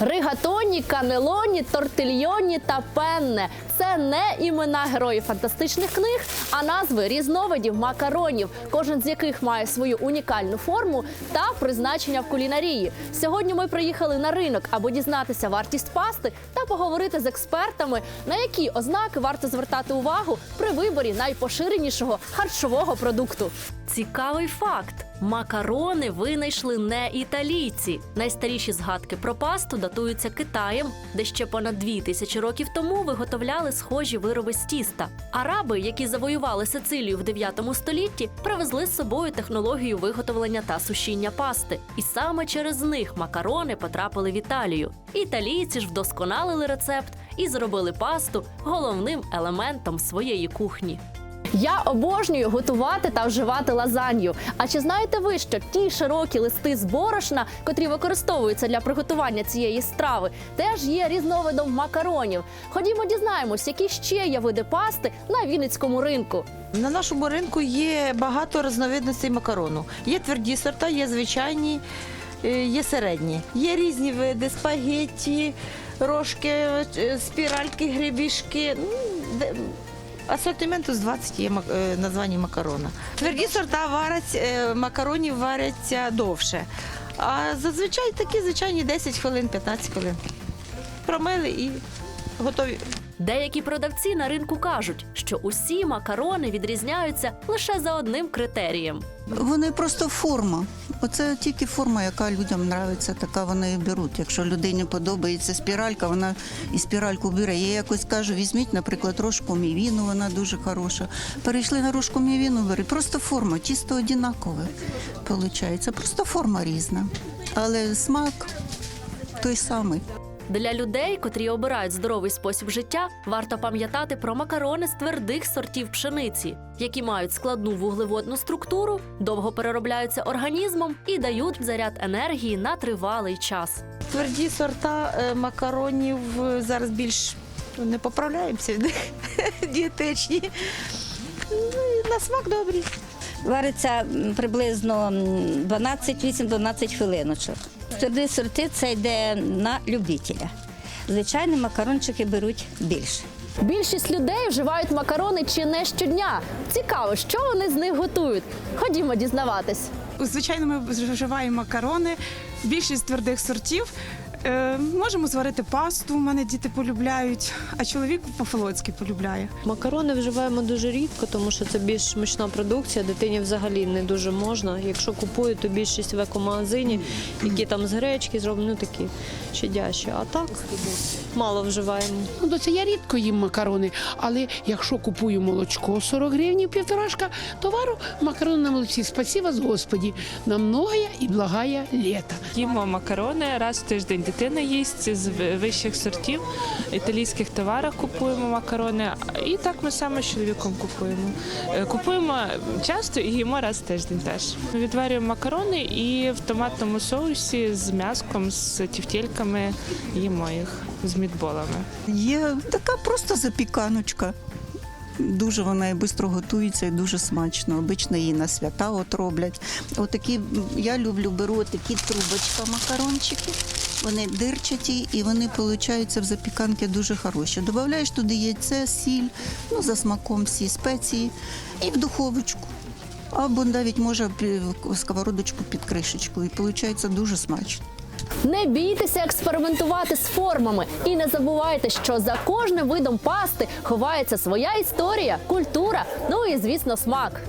Ригатоні, канелоні, тортильйоні та пенне це не імена героїв фантастичних книг, а назви різновидів макаронів, кожен з яких має свою унікальну форму та призначення в кулінарії. Сьогодні ми приїхали на ринок, аби дізнатися вартість пасти та поговорити з експертами, на які ознаки варто звертати увагу при виборі найпоширенішого харчового продукту. Цікавий факт: макарони винайшли не італійці. Найстаріші згадки про пасту датуються Китаєм, де ще понад дві тисячі років тому виготовляли схожі вироби з тіста. Араби, які завоювали Сицилію в 9 столітті, привезли з собою технологію виготовлення та сушіння пасти. І саме через них макарони потрапили в Італію. Італійці ж вдосконалили рецепт і зробили пасту головним елементом своєї кухні. Я обожнюю готувати та вживати лазанью. А чи знаєте ви, що ті широкі листи з борошна, котрі використовуються для приготування цієї страви, теж є різновидом макаронів? Ходімо, дізнаємось, які ще є види пасти на Вінницькому ринку. На нашому ринку є багато різновидностей макарону. Є тверді сорта, є звичайні, е, є середні. Є різні види спагетті, рожки, е, спіральки, гребішки. Асортименту з 20 є е, названі макарона. Тверді сорта варять, е, макаронів варяться довше. А зазвичай такі звичайні 10 хвилин, 15 хвилин. Промили і готові. Деякі продавці на ринку кажуть, що усі макарони відрізняються лише за одним критерієм. Вони просто форма. Оце тільки форма, яка людям подобається, така вони і беруть. Якщо людині подобається спіралька, вона і спіральку бере. Я якось кажу, візьміть, наприклад, рожку мівіну, вона дуже хороша. Перейшли на рожку мівіну, бери. Просто форма, чисто. Виходить. Просто форма різна. Але смак той самий. Для людей, котрі обирають здоровий спосіб життя, варто пам'ятати про макарони з твердих сортів пшениці, які мають складну вуглеводну структуру, довго переробляються організмом і дають заряд енергії на тривалий час. Тверді сорта е, макаронів е, зараз більш не поправляємося від них дієтичні. Ну, на смак добрі. Вариться приблизно м, 12 8-12 хвилиночок. Тверді сорти це йде на любителя. Звичайно, макарончики беруть більше. Більшість людей вживають макарони чи не щодня. Цікаво, що вони з них готують. Ходімо дізнаватись. Звичайно, ми вживаємо макарони, більшість твердих сортів. Е, можемо зварити пасту, у мене діти полюбляють, а чоловік по-фолоцьки полюбляє. Макарони вживаємо дуже рідко, тому що це більш смачна продукція. Дитині взагалі не дуже можна. Якщо купують, то більшість в екомагазині, які там з гречки зроблені, ну такі щадящі. А так мало вживаємо. Ну, то це я рідко їм макарони, але якщо купую молочко 40 гривень півторашка, то вару макарони на молоці. Спасіба з Господі на многое і благая літа. Їмо макарони раз в тиждень. Дитина їсть з вищих сортів. Італійських товарах купуємо макарони. І так ми саме з чоловіком купуємо. Е, Купуємо часто і їмо раз в тиждень теж. Відварюємо макарони і в томатному соусі з м'яском, з тівтєльками їмо їх з мідболами. Є така просто запіканочка. Дуже вона і швидко готується і дуже смачно. Обично її на свята от роблять. Отакі, я люблю, беру такі трубочка макарончики. Вони дирчаті і вони получаються в запіканки дуже хороші. Додаєш туди яйце, сіль, ну за смаком всі спеції і в духовочку. Або навіть може пі- сковородочку під кришечку. І виходить дуже смачно. Не бійтеся експериментувати з формами і не забувайте, що за кожним видом пасти ховається своя історія, культура, ну і звісно, смак.